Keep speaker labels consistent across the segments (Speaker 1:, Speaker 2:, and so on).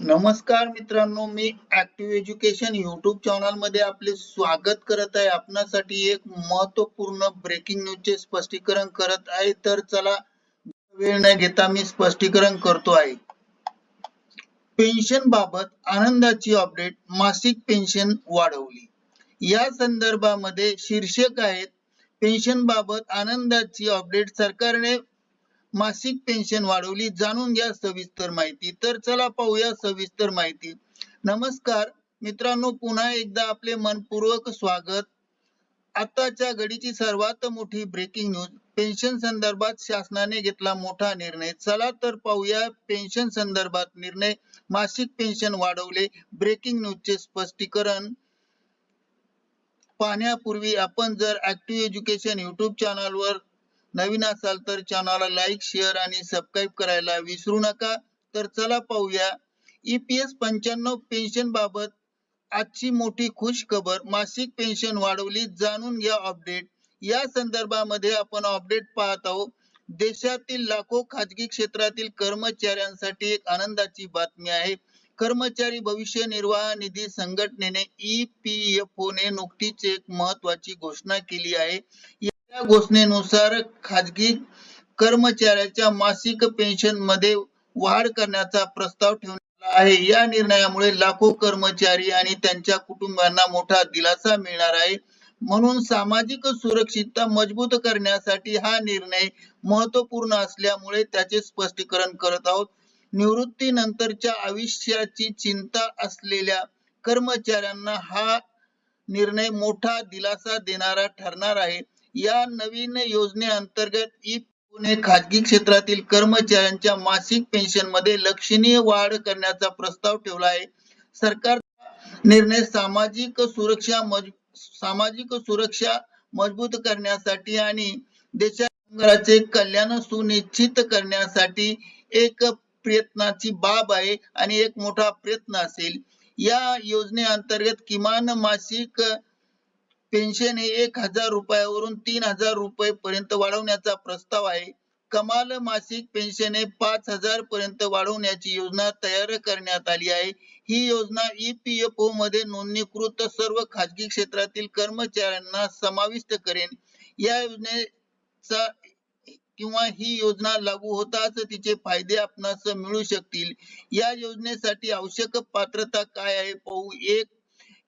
Speaker 1: नमस्कार मित्रांनो मी ऍक्टिव्ह एज्युकेशन युट्यूब चॅनलमध्ये आपले स्वागत करत आहे. आपणासाठी एक महत्त्वपूर्ण ब्रेकिंग न्यूज चे स्पष्टीकरण करत आहे. तर चला वेळ न घेता मी स्पष्टीकरण करतो आहे. पेन्शन बाबत आनंदाची अपडेट मासिक पेन्शन वाढवली. या संदर्भामध्ये शीर्षक आहेत पेन्शन बाबत आनंदाची अपडेट सरकारने मासिक पेन्शन वाढवली जाणून घ्या सविस्तर माहिती. तर चला पाहूया सविस्तर माहिती. नमस्कार मित्रांनो पुन्हा एकदा आपले मनपूर्वक स्वागत. आताच्या घडीची सर्वात मोठी ब्रेकिंग न्यूज पेन्शन संदर्भात शासनाने घेतला मोठा निर्णय. चला तर पाहूया पेन्शन संदर्भात निर्णय. मासिक पेन्शन वाढवले. ब्रेकिंग न्यूजचे स्पष्टीकरण. पाहण्यापूर्वी आपण जर ऍक्टिव्ह एज्युकेशन युट्यूब चॅनलवर नवीन असाल तर चॅनलला लाईक शेअर आणि सबस्क्राईब करायला विसरू नका. तर चला पाहूया. ईपीएस पंच्याण्णव पेन्शन बाबत आजची मोठी खुश खबर मासिक पेन्शन वाढवली जाणून घ्या अपडेट या संदर्भामध्ये आपण अपडेट पाहत आहोत. देशातील लाखो खाजगी क्षेत्रातील कर्मचाऱ्यांसाठी एक आनंदाची बातमी आहे. कर्मचारी भविष्य निर्वाह निधी संघटनेने ईपीएफओ ने नुकतीच एक महत्वाची घोषणा केली आहे. या घोषणेनुसार खाजगी कर्मचाऱ्याच्या मासिक पेन्शनमध्ये वाढ करण्याचा प्रस्ताव ठेवण्यात आहे. या निर्णयामुळे लाखो कर्मचारी आणि त्यांच्या कुटुंबांना मोठा दिलासा मिळणार आहे. म्हणून सामाजिक सुरक्षितता मजबूत करण्यासाठी हा निर्णय महत्त्वपूर्ण असल्यामुळे त्याचे स्पष्टीकरण करत आहोत. निवृत्तीनंतरच्या आयुष्याची चिंता असलेल्या कर्मचाऱ्यांना हा निर्णय मोठा दिलासा देणारा ठरणार आहे. या नवीन योजनेअंतर्गत ई पुणे खाजगी क्षेत्रातील कर्मचाऱ्यांच्या मासिक पेन्शनमध्ये लक्षणीय वाढ करण्याचा प्रस्ताव ठेवला आहे. सरकार निर्णय सामाजिक सुरक्षा मज सामाजिक सुरक्षा मजबूत करण्यासाठी आणि देशाचे कल्याण सुनिश्चित करण्यासाठी एक प्रयत्नाची बाब आहे आणि एक मोठा प्रयत्न असेल. या योजनेअंतर्गत किमान मासिक पेन्शन हे एक हजार रुपयावरून तीन हजार रुपये पर्यंत वाढवण्याचा प्रस्ताव आहे. कमाल मासिक पेन्शन हे पाच हजार पर्यंत वाढवण्याची योजना तयार करण्यात आली आहे. ही योजना ईपीएफओ मध्ये नोंदणीकृत सर्व खाजगी क्षेत्रातील कर्मचाऱ्यांना समाविष्ट करेन. या योजनेचा किंवा ही योजना लागू होताच तिचे फायदे आपणास मिळू शकतील. या योजनेसाठी आवश्यक पात्रता काय आहे? पाहू. एक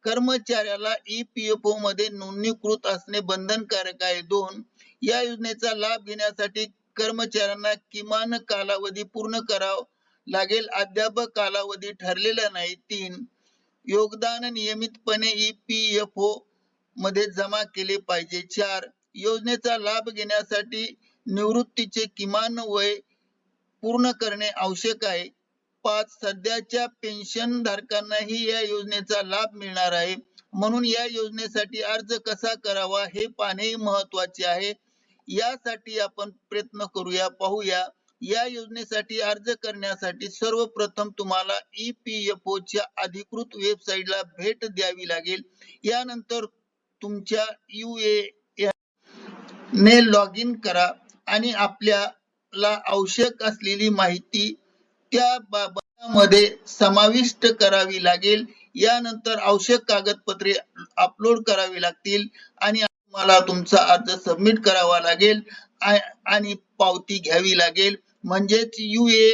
Speaker 1: कर्मचाऱ्याला ईपीएफओ मध्ये नोंदणीकृत असणे बंधनकारक आहे. दोन या योजनेचा लाभ घेण्यासाठी कर्मचाऱ्यांना किमान कालावधी पूर्ण करावा लागेल. अद्याप कालावधी ठरलेला नाही. तीन योगदान नियमितपणे ईपीएफओ मध्ये जमा केले पाहिजे. चार योजनेचा लाभ घेण्यासाठी निवृत्तीचे किमान वय पूर्ण करणे आवश्यक आहे. पाच सध्याच्या पेन्शन धारकांनाही या योजनेचा लाभ मिळणार आहे. म्हणून या योजनेसाठी अर्ज कसा करावा हे पाहणे महत्त्वाचे आहे. यासाठी आपण प्रयत्न करूया पाहूया. या योजनेसाठी अर्ज करण्यासाठी सर्वप्रथम तुम्हाला ई पी एफ ओ च्या अधिकृत वेबसाईटला भेट द्यावी लागेल. यानंतर तुमच्या यू ए ने लॉग इन करा आणि आपल्याला आवश्यक असलेली माहिती त्या बाबतीमध्ये समाविष्ट करावी लागेल. यानंतर आवश्यक कागदपत्रे अपलोड करावी लागतील आणि तुम्हाला तुमचा अर्ज सबमिट करावा लागेल. आणि पावती घ्यावी लागेल. म्हणजेच यू ए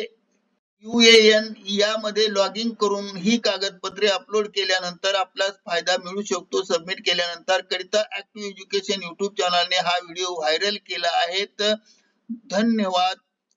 Speaker 1: यू एन यामध्ये लॉग इन करून ही कागदपत्रे अपलोड केल्यानंतर आपला फायदा मिळू शकतो. सबमिट केल्यानंतर करिता ऍक्टिव्ह एज्युकेशन युट्यूब चॅनलने हा व्हिडिओ व्हायरल केला आहे. धन्यवाद.